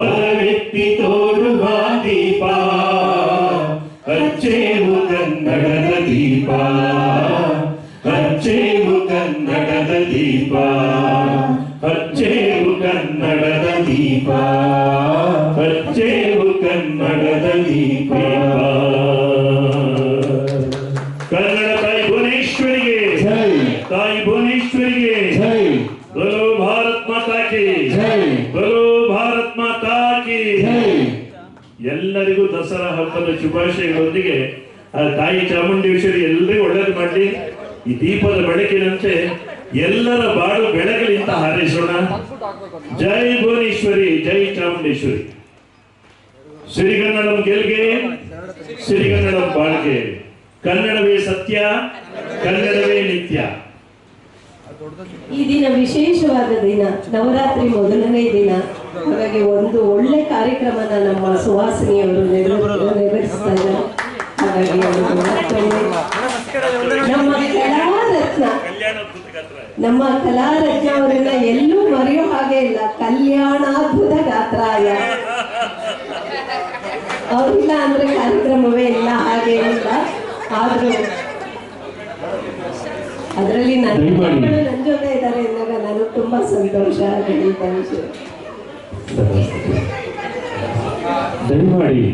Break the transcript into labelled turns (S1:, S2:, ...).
S1: ಹೊರವೆತ್ತಿ ತೋರುವ ದೀಪ ಹಚ್ಚೇವು ಕನ್ನಡದ ದೀಪ ಹಚ್ಚೇವು ಕನ್ನಡದ ದೀಪ ಹಚ್ಚೇವು ಕನ್ನಡದ ದೀಪ ಹಚ್ಚೇವು ಕನ್ನಡದ ದೀಪ ಕನ್ನಡ ತಾಯಿ ಭುವನೇಶ್ವರಿಗೆ
S2: ಜೈ
S1: ತಾಯಿ ಭುವನೇಶ್ವರಿಗೆ ಮಾತಾ ಕಿ
S2: ಜೈ
S1: ಎಲ್ಲರಿಗೂ ದಸರಾ ಹಬ್ಬದ ಶುಭಾಶಯಗಳೊಂದಿಗೆ, ಆ ತಾಯಿ ಚಾಮುಂಡೇಶ್ವರಿ ಎಲ್ಲರಿಗೂ ಒಳ್ಳೇದು ಮಾಡಲಿ. ಈ ದೀಪದ ಬೆಳಕಿನಂತೆ ಎಲ್ಲರ ಬಾಳು ಬೆಳಗಲಿಂತ ಹಾರೈಸೋಣ. ಜೈ ಭುವನೇಶ್ವರಿ, ಜೈ ಚಾಮುಂಡೇಶ್ವರಿ. ಶ್ರೀಗನ್ನಡಂ ಗೆಲ್ಗೆ ಶ್ರೀಗನ್ನಡಂ ಬಾಳ್ಗೆ. ಕನ್ನಡವೇ ಸತ್ಯ, ಕನ್ನಡವೇ ನಿತ್ಯ.
S3: ಈ ದಿನ ವಿಶೇಷವಾದ ದಿನ, ನವರಾತ್ರಿ ಮೊದಲನೇ ದಿನ. ಹಾಗಾಗಿ ಒಂದು ಒಳ್ಳೆ ಕಾರ್ಯಕ್ರಮನ ನಮ್ಮ ಸುವಾಸನೆಯವರು ನೆರವೇರ್- ನೆರವೇರಿಸ್ತಾ ಇದ್ದಾರೆ. ಹಾಗಾಗಿ ನಮ್ಮ ಕಲಾರತ್ನ. ನಮ್ಮ ಕಲಾರತ್ನ ಅವರನ್ನ ಎಲ್ಲೂ ಮರೆಯೋ ಹಾಗೆ ಇಲ್ಲ. ಕಲ್ಯಾಣಾದ್ಭುತ ಗಾತ್ರಾಯ. ಅವ್ರಿಲ್ಲ ಅಂದ್ರೆ ಕಾರ್ಯಕ್ರಮವೇ ಇಲ್ಲ ಹಾಗೆ ಇಲ್ಲ. ಆದ್ರೂ ಅದರಲ್ಲಿ ನನ್ನ ನನ್ನ ಜೊತೆ ಇದ್ದಾರೆ ಎಂದಾಗ ನನಗೆ ತುಂಬಾ ಸಂತೋಷ ಬೆಳೀತಾ
S2: தென்மாடி